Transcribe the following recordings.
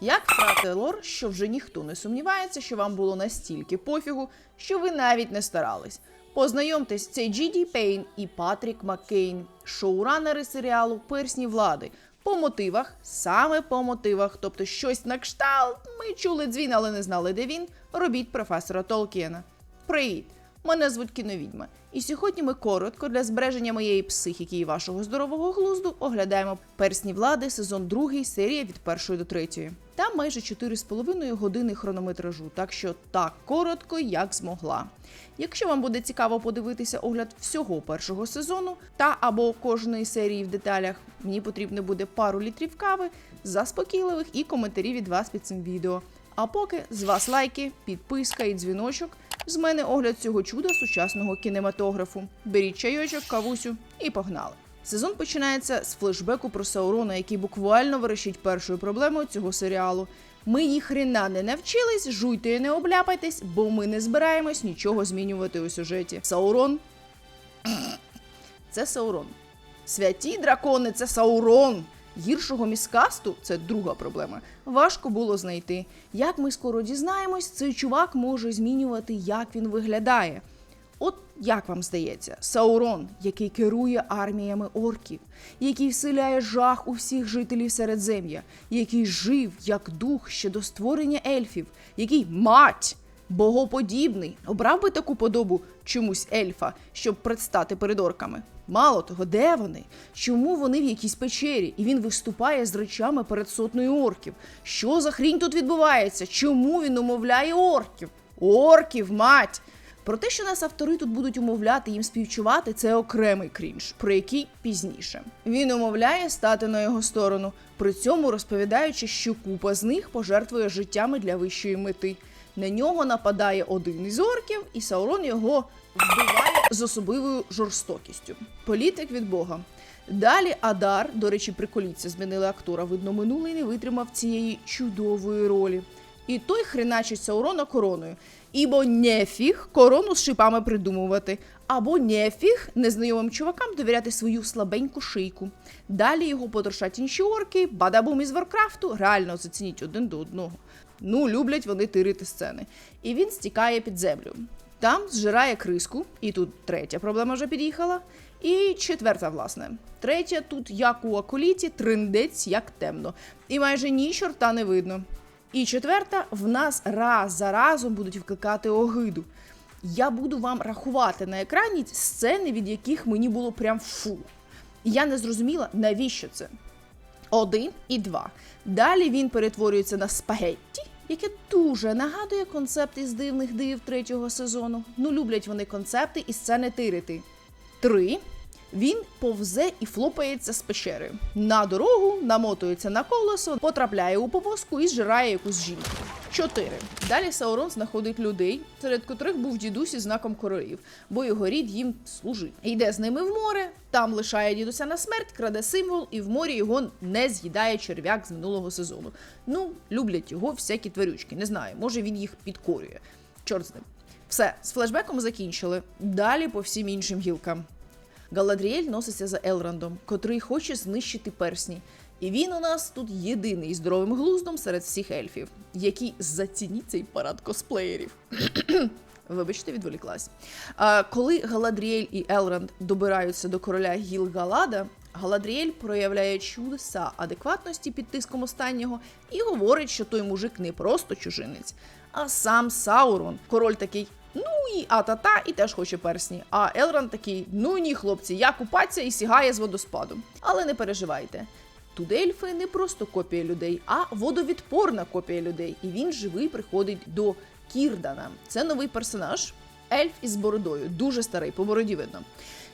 Як втрати лор, що вже ніхто не сумнівається, що вам було настільки пофігу, що ви навіть не старались. Познайомтесь, це Джіді Пейн і Патрік Маккейн, шоуранери серіалу Персні влади. По мотивах, саме по мотивах, тобто щось на кшталт. Ми чули дзвін, але не знали, де він. Робіть професора Толкіна. Привіт! Мене звуть Кіновідьма. І сьогодні ми коротко для збереження моєї психіки і вашого здорового глузду оглядаємо персні влади, сезон 2, серія від першої до третьої. Там майже 4,5 години хронометражу, так що так коротко, як змогла. Якщо вам буде цікаво подивитися огляд всього першого сезону та або кожної серії в деталях, мені потрібно буде пару літрів кави, заспокійливих і коментарі від вас під цим відео. А поки з вас лайки, підписка і дзвіночок. З мене огляд цього чуда сучасного кінематографу. Беріть чайочок, кавусю і погнали. Сезон починається з флешбеку про Саурона, який буквально вирішить першою проблемою цього серіалу. Ми ні хрена не навчились, жуйте і не обляпайтесь, бо ми не збираємось нічого змінювати у сюжеті. Саурон це Саурон. Святі дракони це Саурон. Гіршого міскасту це друга проблема. Важко було знайти. Як ми скоро дізнаємось, цей чувак може змінювати, як він виглядає. От як вам здається, Саурон, який керує арміями орків, який вселяє жах у всіх жителів Середзем'я, який жив як дух ще до створення ельфів, який мать богоподібний, обрав би таку подобу чомусь ельфа, щоб предстати перед орками. Мало того, де вони? Чому вони в якійсь печері? І він виступає з речами перед сотнею орків. Що за хрінь тут відбувається? Чому він умовляє орків? Орків, мать! Про те, що нас автори тут будуть умовляти їм співчувати, це окремий крінж, про який пізніше. Він умовляє стати на його сторону, при цьому розповідаючи, що купа з них пожертвує життями для вищої мети. На нього нападає один із орків, і Саурон його вбиває з особливою жорстокістю. Політик від Бога. Далі Адар, до речі, приколіться, змінили актора. Видно, минулий не витримав цієї чудової ролі. І той хреначить Саурона короною. Ібо нефіг корону з шипами придумувати, або нефіг незнайомим чувакам довіряти свою слабеньку шийку. Далі його потрошать інші орки, бадабум із Варкрафту, реально зацініть один до одного. Ну, люблять вони тирити сцени. І він стікає під землю. Там зжирає криску, і тут третя проблема вже під'їхала. І четверта, власне. Третя тут, як у акуліті, триндець як темно. І майже ні чорта не видно. І четверта, в нас раз за разом будуть вкликати огиду. Я буду вам рахувати на екрані сцени, від яких мені було прям фу. І Я не зрозуміла, навіщо це. Один і два. Далі він перетворюється на спагетті, яке дуже нагадує концепт із дивних див третього сезону. Ну, люблять вони концепти і сцени тирити. Три. Він повзе і флопається з печери. На дорогу намотується на колесо, потрапляє у повозку і зжирає якусь жінку. Чотири. Далі Саурон знаходить людей, серед котрих був дідусь із знаком королів, бо його рід їм служить. Йде з ними в море, там лишає дідуся на смерть, краде символ, і в морі його не з'їдає черв'як з минулого сезону. Ну, люблять його всякі тварючки. Не знаю, може він їх підкорює. Чорт з ним. Все, з флешбеком закінчили. Далі по всім іншим гілкам. Галадріель носиться за Елрандом, котрий хоче знищити персні. І він у нас тут єдиний здоровим глуздом серед всіх ельфів, які зацініть цей парад косплеєрів. Вибачте, відволіклась. Коли Галадріель і Елранд добираються до короля Гілгалада, Галадріель проявляє чудеса адекватності під тиском останнього і говорить, що той мужик не просто чужинець, а сам Саурон. Король такий. Ну і а-та-та, і теж хоче персні. А Елранд такий: ну ні, хлопці, я купаться і сігає з водоспаду. Але не переживайте. Тут ельфи не просто копія людей, а водовідпорна копія людей. І він живий приходить до Кірдана. Це новий персонаж. Ельф із бородою, дуже старий, по бороді видно.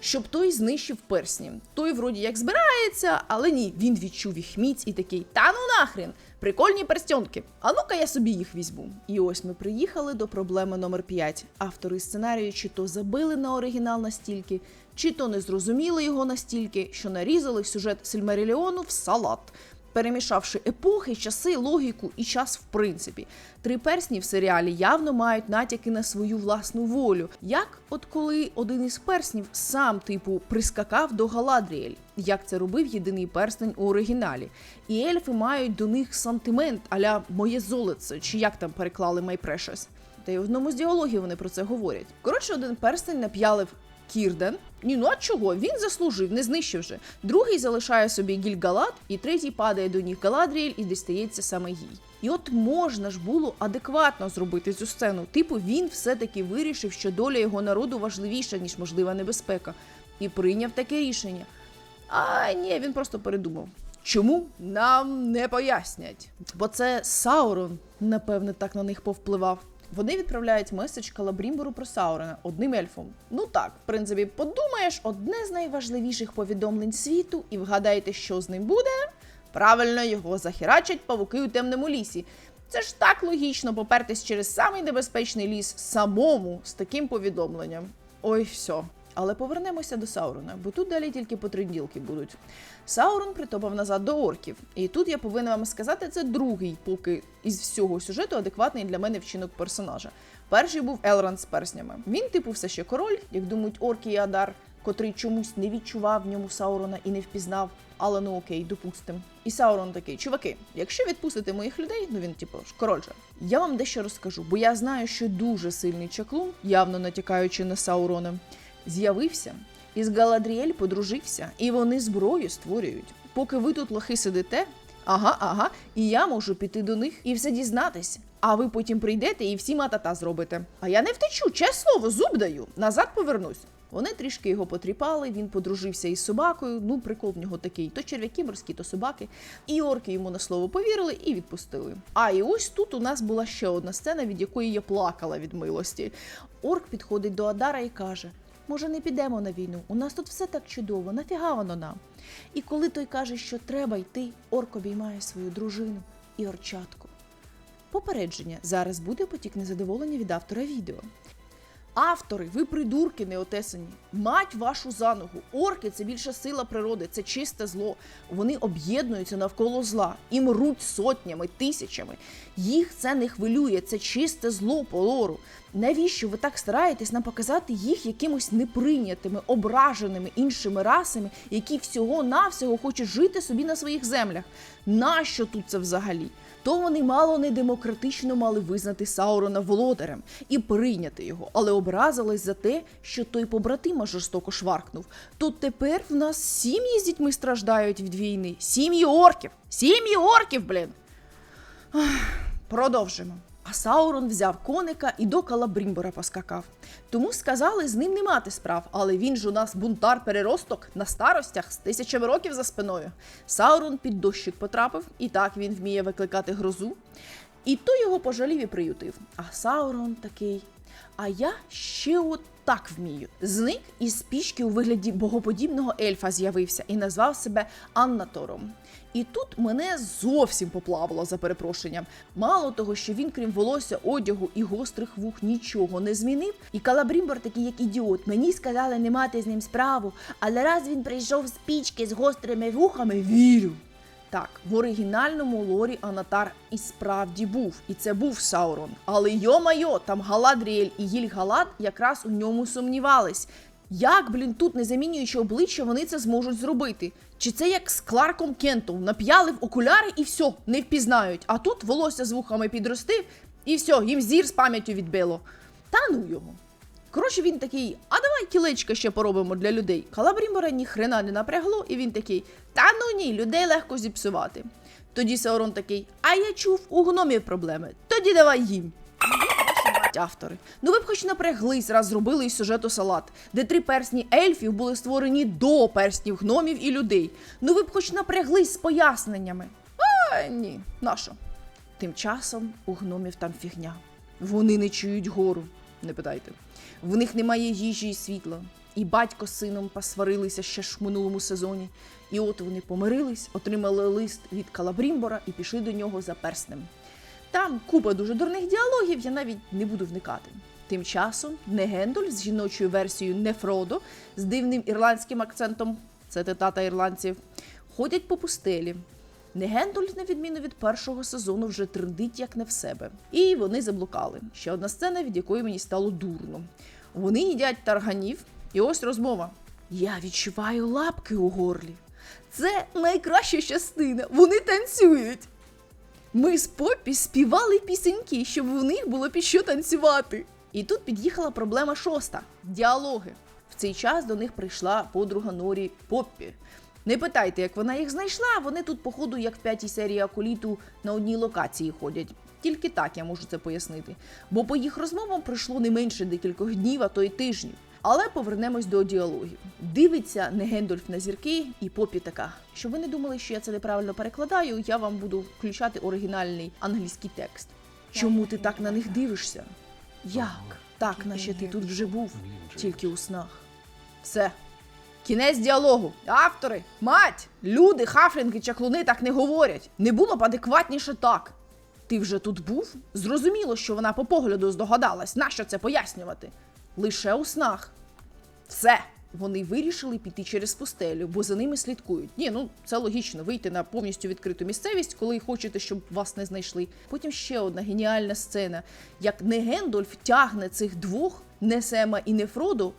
Щоб той знищив персні. Той вроді як збирається, але ні, він відчув їх міць і такий: та ну нахрен, прикольні перстьонки. А ну-ка я собі їх візьму. І ось ми приїхали до проблеми номер 5. Автори сценарію чи то забили на оригінал настільки, чи то не зрозуміли його настільки, що нарізали сюжет Сильмаріліону в салат. Перемішавши епохи, часи, логіку і час в принципі. Три персні в серіалі явно мають натяки на свою власну волю. Як от коли один із перснів сам, типу, прискакав до Галадріель, як це робив єдиний перстень у оригіналі. І ельфи мають до них сантимент, аля моє золоце, чи як там переклали Precious. Та й в одному з діалогів вони про це говорять. Коротше, один перстень нап'ялив Кірден. Ні, ну а чого? Він заслужив, не знищив же. Другий залишає собі Гіль-Галад, і третій падає до ніг Галадріель і дістається саме їй. І от можна ж було адекватно зробити цю сцену. Типу, він все-таки вирішив, що доля його народу важливіша, ніж можлива небезпека, і прийняв таке рішення. А ні, він просто передумав. Чому нам не пояснять? Бо це Саурон, напевне, так на них повпливав. Вони відправляють меседж Калабрімбору про Саурена одним ельфом. Ну так, в принципі, подумаєш, одне з найважливіших повідомлень світу, і вгадаєте, що з ним буде? Правильно, його захерачать павуки у темному лісі. Це ж так логічно попертись через самий небезпечний ліс самому з таким повідомленням. Ой, все. Але повернемося до Саурона, бо тут далі тільки потриділки будуть. Саурон притопав назад до орків, і тут я повинна вам сказати, це другий, поки із всього сюжету адекватний для мене вчинок персонажа. Перший був Елранд з перснями. Він, типу, все ще король, як думають орки і Адар, котрий чомусь не відчував в ньому Саурона і не впізнав. Але ну окей, допустим. І Саурон такий, чуваки, якщо відпустите моїх людей, ну він типу король же. Я вам дещо розкажу, бо я знаю, що дуже сильний чаклун, явно натякаючи на Саурона, з'явився із Галадріель подружився, і вони зброю створюють. Поки ви тут лохи сидите, ага, ага, і я можу піти до них і все дізнатись. А ви потім прийдете і всі матата зробите. А я не втечу, чесне слово, зуб даю. Назад повернусь. Вони трішки його потріпали, він подружився із собакою. Ну, прикол в нього такий: то черв'яки морські, то собаки. І орки йому на слово повірили і відпустили. А і ось тут у нас була ще одна сцена, від якої я плакала від милості. Орк підходить до Адара і каже: Може, не підемо на війну? У нас тут все так чудово, нафіга воно нам? І коли той каже, що треба йти, орк обіймає свою дружину і орчатку. Попередження зараз буде потік незадоволення від автора відео. Автори, ви придурки неотесані. Мать вашу за ногу. Орки це більша сила природи, це чисте зло. Вони об'єднуються навколо зла і мруть сотнями, тисячами. Їх це не хвилює, це чисте зло по лору. Навіщо ви так стараєтесь нам показати їх якимось неприйнятими, ображеними іншими расами, які всього-навсього хочуть жити собі на своїх землях? Нащо тут це взагалі? То вони мало не демократично мали визнати Саурона володарем і прийняти його, але образились за те, що той побратима жорстоко шваркнув. То тепер в нас сім'ї з дітьми страждають від війни. Сім'ї орків! Сім'ї орків, блін! Продовжимо. А Саурон взяв коника і до Калабрімбора поскакав. Тому сказали з ним не мати справ, але він ж у нас бунтар переросток на старостях з тисячами років за спиною. Саурон під дощик потрапив, і так він вміє викликати грозу. І то його пожалів і приютив. А Саурон такий. А я ще от так вмію. Зник із пічки у вигляді богоподібного ельфа з'явився і назвав себе Аннатором. І тут мене зовсім поплавило за перепрошенням. Мало того, що він, крім волосся, одягу і гострих вух, нічого не змінив. І Калабрімбор такий, як ідіот. Мені сказали не мати з ним справу, але раз він прийшов з пічки з гострими вухами, вірю. Так, в оригінальному лорі Анатар і справді був, і це був Саурон. Але йо-майо, там Галадріель і Гіль-Галад якраз у ньому сумнівались. Як, блін, тут, не замінюючи обличчя, вони це зможуть зробити? Чи це як з Кларком Кентом? Нап'ялив окуляри і все, не впізнають. А тут волосся з вухами підростив, і все, їм зір з пам'яттю відбило. Та ну його. Коротше, він такий, а давай кілечка ще поробимо для людей. Калабрімора ні хрена не напрягло, і він такий, та ну ні, людей легко зіпсувати. Тоді Саурон такий, а я чув, у гномів проблеми. Тоді давай їм. Автори. Ну ви б хоч напряглись, раз зробили із сюжету салат, де три персні ельфів були створені до перснів гномів і людей. Ну ви б хоч напряглись з поясненнями. А ні, нащо? Тим часом у гномів там фігня. Вони не чують гору, не питайте. В них немає їжі і світла. І батько з сином посварилися ще ж в минулому сезоні. І от вони помирились, отримали лист від Калабрімбора і пішли до нього за перснем. Там купа дуже дурних діалогів, я навіть не буду вникати. Тим часом не Гендоль з жіночою версією не Фродо з дивним ірландським акцентом, це титата ірландців, ходять по пустелі. Не Гендольф, на відміну від першого сезону, вже трендить як не в себе. І вони заблукали. Ще одна сцена, від якої мені стало дурно. Вони їдять тарганів, і ось розмова. Я відчуваю лапки у горлі. Це найкраща частина. Вони танцюють. Ми з Поппі співали пісеньки, щоб в них було під що танцювати. І тут під'їхала проблема шоста діалоги. В цей час до них прийшла подруга Норі Поппі. Не питайте, як вона їх знайшла. Вони тут, походу, як в п'ятій серії Акуліту на одній локації ходять. Тільки так я можу це пояснити. Бо по їх розмовам пройшло не менше декількох днів, а то й тижнів. Але повернемось до діалогів. Дивиться не Гендольф на зірки, і попі така. Щоб ви не думали, що я це неправильно перекладаю, я вам буду включати оригінальний англійський текст. Чому ти так на них дивишся? Як? Так, наче ти тут вже був, тільки у снах. Все. Кінець діалогу. Автори, мать, люди, хафлінги, чаклуни так не говорять. Не було б адекватніше так. Ти вже тут був? Зрозуміло, що вона по погляду здогадалась. Нащо це пояснювати? Лише у снах. Все. Вони вирішили піти через пустелю, бо за ними слідкують. Ні, ну це логічно, вийти на повністю відкриту місцевість, коли хочете, щоб вас не знайшли. Потім ще одна геніальна сцена, як не Гендольф тягне цих двох, не Сема і не Фроду,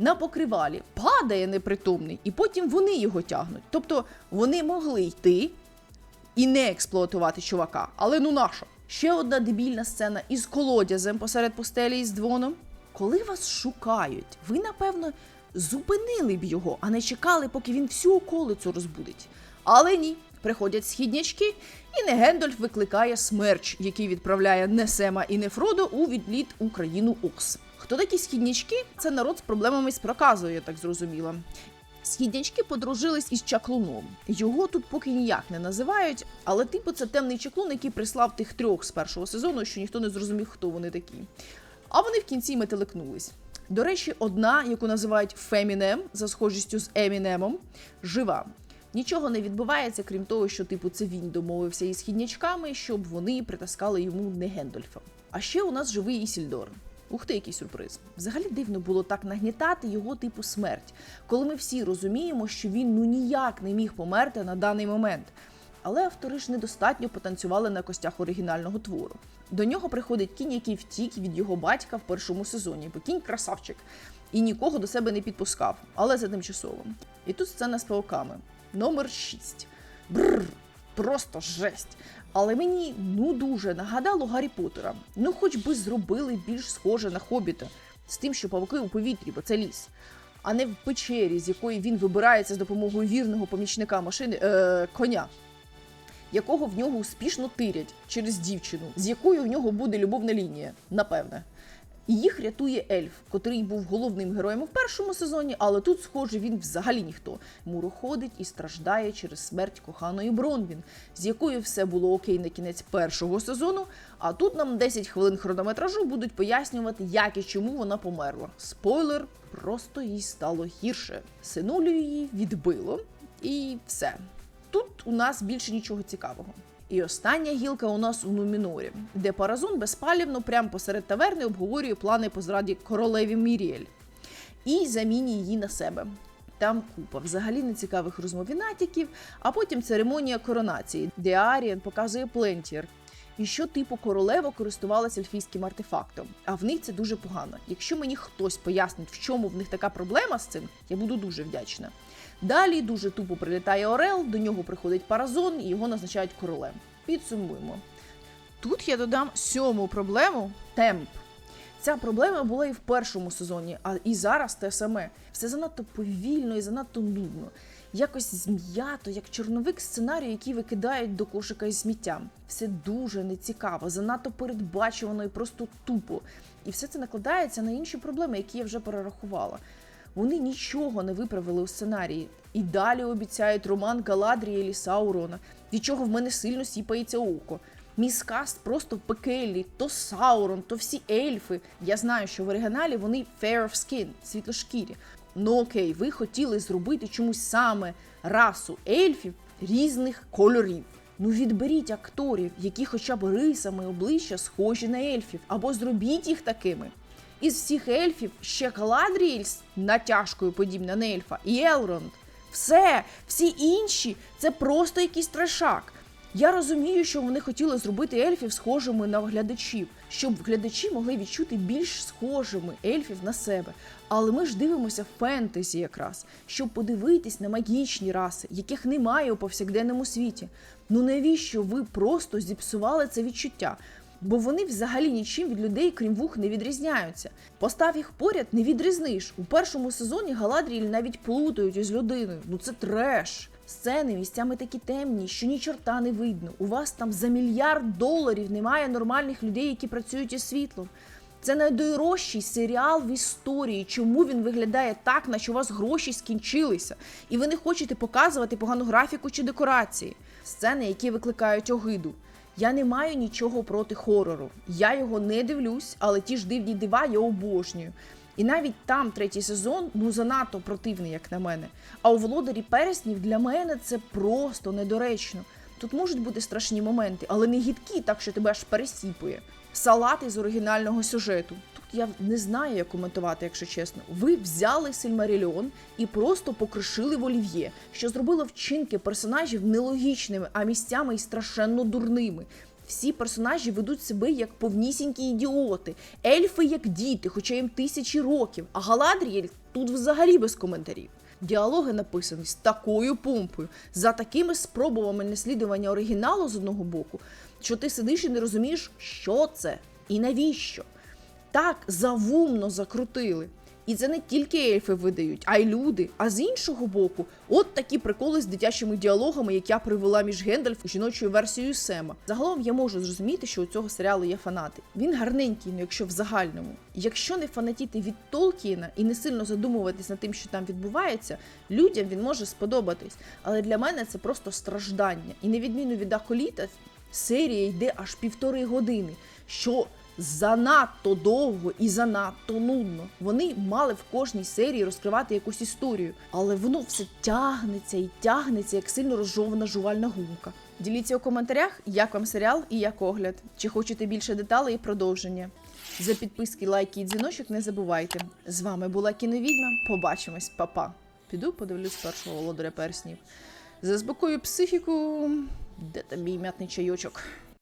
на покривалі, падає непритомний, і потім вони його тягнуть. Тобто вони могли йти і не експлуатувати чувака. Але ну нащо? Ще одна дебільна сцена із колодязем посеред пустелі із дзвоном. Коли вас шукають, ви напевно зупинили б його, а не чекали, поки він всю околицю розбудить. Але ні, приходять східнячки, і не Гендольф викликає смерч, який відправляє не Сема і не Фродо у відліт у країну Окс. Хто такі східнячки? Це народ з проблемами з проказою, я так зрозуміла. Східнячки подружились із чаклуном. Його тут поки ніяк не називають, але типу це темний чаклун, який прислав тих трьох з першого сезону, що ніхто не зрозумів, хто вони такі. А вони в кінці метелекнулись. До речі, одна, яку називають Фемінем за схожістю з Емінемом, жива. Нічого не відбувається, крім того, що типу це він домовився із східнячками, щоб вони притаскали йому не Гендольфа. А ще у нас живий Ісільдор. Ух ти, який сюрприз. Взагалі дивно було так нагнітати його типу смерть, коли ми всі розуміємо, що він ну ніяк не міг померти на даний момент. Але автори ж недостатньо потанцювали на костях оригінального твору. До нього приходить кінь, який втік від його батька в першому сезоні, бо кінь красавчик і нікого до себе не підпускав, але це тимчасово. І тут сцена з пауками. Номер 6. Бррр, просто жесть. Але мені ну дуже нагадало Гаррі Поттера. Ну, хоч би зробили більш схоже на хобіта, з тим, що павуки у повітрі, бо це ліс. А не в печері, з якої він вибирається з допомогою вірного помічника машини е, коня, якого в нього успішно тирять через дівчину, з якою в нього буде любовна лінія, напевне. І їх рятує ельф, котрий був головним героєм у першому сезоні, але тут, схоже, він взагалі ніхто. Муро ходить і страждає через смерть коханої Бронвін, з якою все було окей на кінець першого сезону. А тут нам 10 хвилин хронометражу будуть пояснювати, як і чому вона померла. Спойлер, просто їй стало гірше. Синулю її відбило, і все. Тут у нас більше нічого цікавого. І остання гілка у нас у Нумінорі, де Паразун безпалівно прямо посеред таверни обговорює плани по зраді королеві Міріель і заміні її на себе. Там купа взагалі нецікавих натяків, а потім церемонія коронації, де Аріан показує Плентір. І що типу королева користувалася ельфійським артефактом. А в них це дуже погано. Якщо мені хтось пояснить, в чому в них така проблема з цим, я буду дуже вдячна. Далі дуже тупо прилітає Орел, до нього приходить Паразон і його назначають королем. Підсумуємо. Тут я додам сьому проблему темп. Ця проблема була і в першому сезоні, а і зараз те саме. Все занадто повільно і занадто нудно. Якось зм'ято, як чорновик сценарію, який викидають до кошика із сміттям. Все дуже нецікаво, занадто передбачувано і просто тупо. І все це накладається на інші проблеми, які я вже перерахувала. Вони нічого не виправили у сценарії. І далі обіцяють роман Галадріелі Саурона, від чого в мене сильно сіпається око. Міскаст просто пекельний, то Саурон, то всі ельфи. Я знаю, що в оригіналі вони fair of skin, світлошкірі. Ну окей, ви хотіли зробити чомусь саме расу ельфів різних кольорів. Ну відберіть акторів, які хоча б рисами обличчя схожі на ельфів, або зробіть їх такими. Із всіх ельфів ще Галадріель натяжкою подібна на ельфа і Елронд. Все, всі інші це просто якийсь трешак. Я розумію, що вони хотіли зробити ельфів схожими на глядачів, щоб глядачі могли відчути більш схожими ельфів на себе. Але ми ж дивимося фентезі якраз, щоб подивитись на магічні раси, яких немає у повсякденному світі. Ну навіщо ви просто зіпсували це відчуття? Бо вони взагалі нічим від людей, крім вух, не відрізняються. Постав їх поряд, не відрізниш. У першому сезоні Галадріель навіть плутають із людиною. Ну це треш. Сцени місцями такі темні, що ні чорта не видно. У вас там за мільярд доларів немає нормальних людей, які працюють із світлом. Це найдорожчий серіал в історії. Чому він виглядає так, наче у вас гроші скінчилися, і ви не хочете показувати погану графіку чи декорації? Сцени, які викликають огиду. Я не маю нічого проти хорору. Я його не дивлюсь, але ті ж дивні дива я обожнюю. І навіть там третій сезон ну занадто противний, як на мене. А у володарі переснів для мене це просто недоречно. Тут можуть бути страшні моменти, але не гідкі, так що тебе аж пересіпує. Салати з оригінального сюжету. Тут я не знаю, як коментувати, якщо чесно. Ви взяли Сильмаріліон і просто покришили в олів'є, що зробило вчинки персонажів нелогічними, а місцями й страшенно дурними. Всі персонажі ведуть себе як повнісінькі ідіоти, ельфи як діти, хоча їм тисячі років, а Галадріель тут взагалі без коментарів. Діалоги написані з такою помпою, за такими спробами наслідування оригіналу з одного боку, що ти сидиш і не розумієш, що це і навіщо. Так завумно закрутили. І це не тільки ельфи видають, а й люди. А з іншого боку, от такі приколи з дитячими діалогами, як я привела між Гендальф і жіночою версією Сема. Загалом я можу зрозуміти, що у цього серіалу є фанати. Він гарненький, ну якщо в загальному. Якщо не фанатіти від Толкіна і не сильно задумуватись над тим, що там відбувається, людям він може сподобатись. Але для мене це просто страждання. І на відміну від Аколіта, серія йде аж півтори години. Що занадто довго і занадто нудно. Вони мали в кожній серії розкривати якусь історію, але воно все тягнеться і тягнеться, як сильно розжована жувальна гумка. Діліться у коментарях, як вам серіал і як огляд. Чи хочете більше деталей і продовження. За підписки, лайки і дзвіночок не забувайте. З вами була кіновідьма. Побачимось, Па-па. Піду подивлюсь першого володаря перснів. Заспокою психіку. Де там мій м'ятний чайочок?